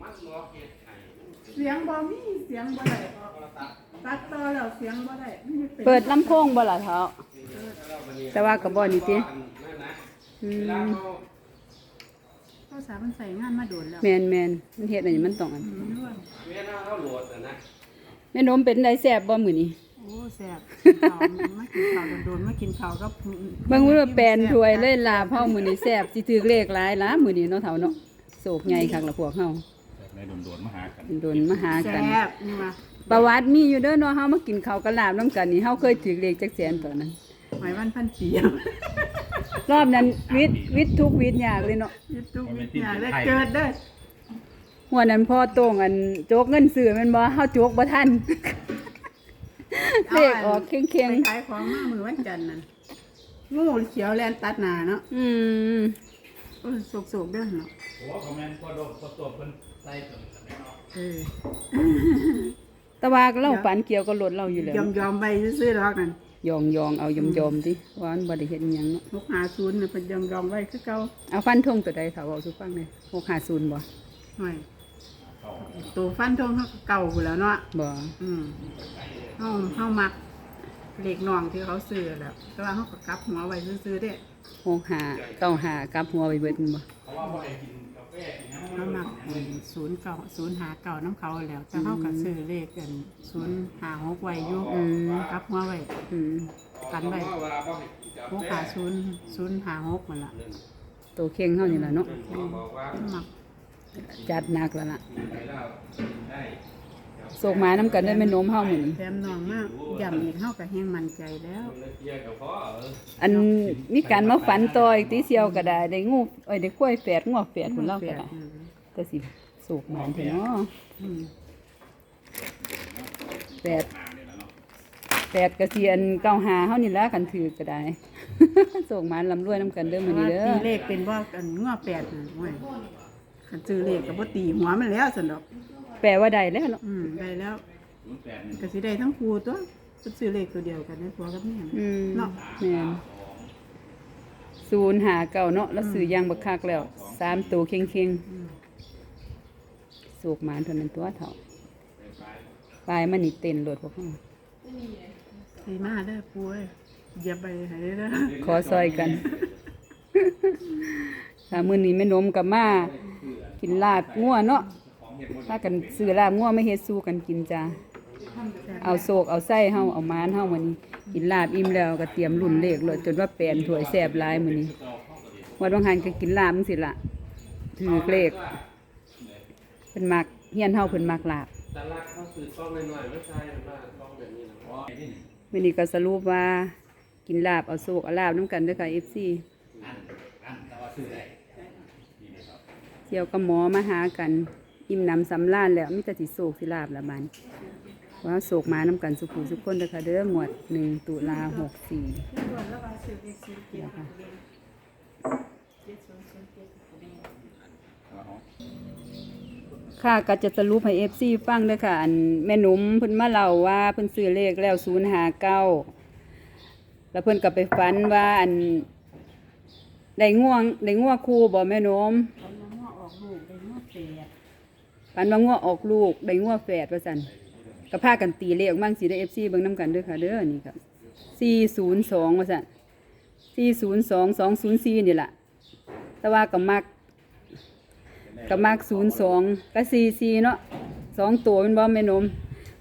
มันบ่เฮ็ดให้เสียงบ่มีเสียงบ่ได้ออกตัดต่อแล้วเสียงบ่ได้มันจะนเปิดลำโพงบ่ล่ะเท้าแต่ว่าก็บ่นี่ตินั่นนะอืเวลามเขาภาษามันใส่งานมาโดนแล้วแม่นแม่นมันเฮ็ดอันนี้มันต้องอันอืมร่วนเวลาเขาโหลดอะนะแม่นมเป็นไดแซ่บบ่มื้อนี้ โอ้แซ่บกินข้าวมากินข้าวโดนๆมากินข้าวกับเบิ่งว่าแปลนถ้วยเลยลาบเฮามื้อนี้แซ่บสิถือเลขหลายล้ามื้อนี้เนาะเฒ่าเนาะโศกใหญ่คักละพวกเฮา ในโดนๆมาหากันโดนมาหากัน แซ่บนี่มาประวัติมีอยู่เด้อเนาะเฮามากินข้าวกับลาบนํกันนี่เฮาเคยถือเลขจักแสนตอนนั้น หมายวันพันปีรอบนั้นวิทย์วิทย์ทุกข์วิทย์ยากเลยเนาะยึดทุกวิทยาได้เกิดเด้อหัวนั้นพ่อโต้งอันโจกเงินซื้อแม่นบ่เฮาโจกบ่ทัน เลขออกเคียงไปขายของมามือวันจันทร์นั่นงูเขียวแลนตัดหน้าเนาะๆอืม โอ้ยโศกๆเด้อเนาะ โอ้คอมเมนต์พอโดนพอตัวเพิ่น ใส่ตัวนี้กันแน่เนาะเออแต่ว่าเราฝันเกี่ยวกับรถเราอยู่แล้วยอมยอมๆไปซื้อๆดอกนั่นยองยองเอายอมยอมๆติว่ามันบ่ได้เฮ็ดอิหยังเนาะหกหาศูนย์น่ะเป็นยอมยอมๆไว้คือเก่าเอาฟันธงตัวใดถ้าเว้าสู่ฟังหน่อย650บ่หน่อยเข้าตัวฟันทงเขาก็เก่าอยู่แล้วเนาะบ่อืมเฮาเฮามักเล็กน้องที่เขาซื้อแหล้วแต่ว่าเขาก็กลับหัวไว้ซื้อๆเด้ 65 95กลับหัวไปเบิดแม่นบ่เพราะว่าบ่ให้กินกาแฟกินหยัง เขามักศูนย์เก่าศูนย์หาเก่าน้ำเขาแล้วแต่เขาก็ซื้อเลขกันศูนย์หาหกไว้อยู่อืมกลับหัวไว้อืมกันไว้เวลาบ่ให้กินกาหกแฟหาศูนย์ศูนย์หาหกมันละตัวเข่งเฮานี่ล่ะเนาะเขาบอกว่ามักจัดหนักแล้วล่ะไปแล้วได้ โศกหมาน้ำกันได้แม่นมเฮามื้อนี้แถมน้องมากย่ำอีกเขาก็แห้งมั่นใจแล้วคนละเกียร์กับพ่อเอออันมีการมาฝันต่ออีกติเสียวก็ได้ได้งูเอ้ยได้กล้วยแฝดงวแฝดพุ่นเล่าก็ได้อืมแต่สิโศกหมานเถอะเนาะอืมแฝดแฝดก็สิอันเก้าหาเฮานี่ล่ะกันถือก็ได้โศกหมานลำรวยนํกันเด้อมื้อนี้เด้ตีอเลขเป็นว่ากันง้อแปดน่ะโอ้ยคันซื้อเลขก็บ่ตีหัวมันแล้วสนดอก แปลว่าได้แล้วเนาะอืมได้แล้วศูนย์แปดหนึ่งก็สิได้ทั้งครูตัวเพิ่นซื้อเลขตัวเดียวกันนะผัวกับแม่อืมเนาะแม่นศูนย์หาเก่าเนาะแล้วซื้อยางบักคักแล้วสามตัวเค็งๆโศกหมานเท่านั้นตัวเฒ่าปลายมันนี่เต้นรถพวกเฮาสีมาเด้อปูเอ้ยเหยียบไปให้เด้อขอซอยกันถ้ามื้อนี้แม่นมกับมา กินลาบงัวเนาะ ถ้ากันซื้อลาบงัวไม่เฮ็ดสู้กันกินจ้าเอาโศกเอาไส้เฮาเอามานเฮามื้อนี้ กินลาบอิ่มแล้วก็เตรียมรุ่นเลขเลยจนว่าแปลนถวยแซ่บหลายมื้อนี้วันบางหันก็กินลาบจังซี่ล่ะถือเลขเพิ่นมักเฮียนเฮาเพิ่นมักลาบแต่ละเขาซื้อต้องหน่อยๆไม่ใช่หรือว่าต้องแบบนี้นะมื้อนี้ก็สรุปว่ากินลาบเอาโศกเอาลาบนํกันเด้อค่ะ FC อันอันแต่ว่าซื้อได้นี่เลยครับเที่ยวกับหมอมาหากัน อิ่มหนำสำราญแล้วมีแต่สิโศกสิลาบละมันว่าโศกมาน้ำกันสุขุสุขคนเด้อค่ะเด้อหมวดหนึ่งตุลาหกสี่นะคะค่ะก็จะสรุปให้เอฟซีฟังด้อค่ะ อันแม่หนุ่มเพิ่นมาเล่าว่าเพิ่นซื้อเลขแล้วศูนย์หาเก้าแล้วเพิ่นก็ไปฝันว่าอันได้ง่วงได้ง่วงคู่บ่แม่หนุ่มเอาน้ำออกลูกเป็นง้อแปด ฝันว่าง้อออกลูกได้ง้อแฝดประสันกระพากันตีเลขออกบ้างสีได้เอฟซีเบิ้งน้ำกันด้วยค่ะเด้อนี่ครับสี่ศูนย์สองประสันสี่ศูนย์สองสองศูนย์สี่นี่แหละแต่ว่ากับมักกับมักศูนย์สองกับสี่สี่เนาะสองตัวเป็นบอมแม่นม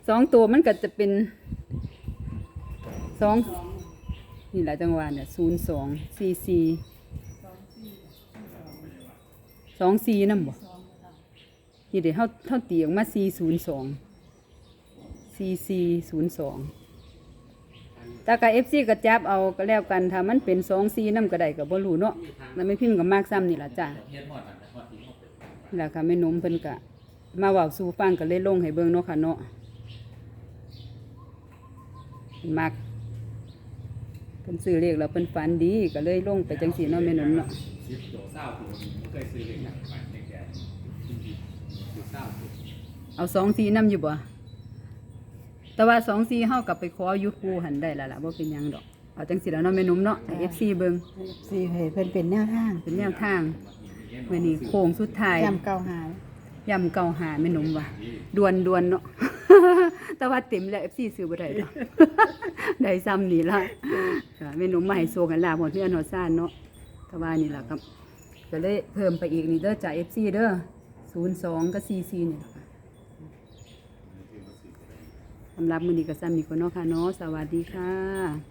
สองตัวมันก็จะเป็นสองนี่หลายจังหวะเนี่ยศูนย์สองสี่สี่สองสี่นั่นบ่ นี่เดี๋ยวเขาเขาตีออกมา402 4402แต่กับ FC ก็จับเอาก็แล้วกันถ้ามันเป็น24นำก็ไดก็บ่รู้เนาะแล้วไม่พิมพ์ก็มากซ้ำนี่ล่ะจ้ะนแต่หมดที่หล่ะค่ะแม่นมเพิ่นก็มาเว้าสู่ฟังก็เลยลงให้เบิ่งเนาะค่ะเนาะมักเพิ่นซื้อเลขแล้วเพิ่นฝันดีก็เลยลงไปจังซี่เนาะแม่นมเนาะ เอาสองสีน้ำอยู่บ่แต่ว่าสองสีเฮากลับไปขออยู่ปูหันได้ละล่ะว่าเป็นยังดอก เอาจังสีแล้วเนาะแมนุ่มเนาะเอฟซีเบิ่งสี่ให้เป็นเป็นแนวทางเป็นแนวทางมื้นี่โค้งสุดท้ายยำเก่าหายยำเก่าหาแม่นมว่ะดวนดวนเนาะ แต่ว่าเต็มแล้วอฟซีซื้อบ่ได้ดอก ได้ซ้ำนี่ละเมนุมให้โซกันลาหมดเพื่อนหอดซ่านเนาะแต่ว่านี่ละครับ ก็เลยเพิ่มไปอีกนี่เด้อจ้าเอฟซีเด้อ ศูนย์สองก็สี่สี่นี่ยค่ะสำหรับมือนี้ก็ซ้มี่คนนอกค่ะเนาะสวัสดีค่ะ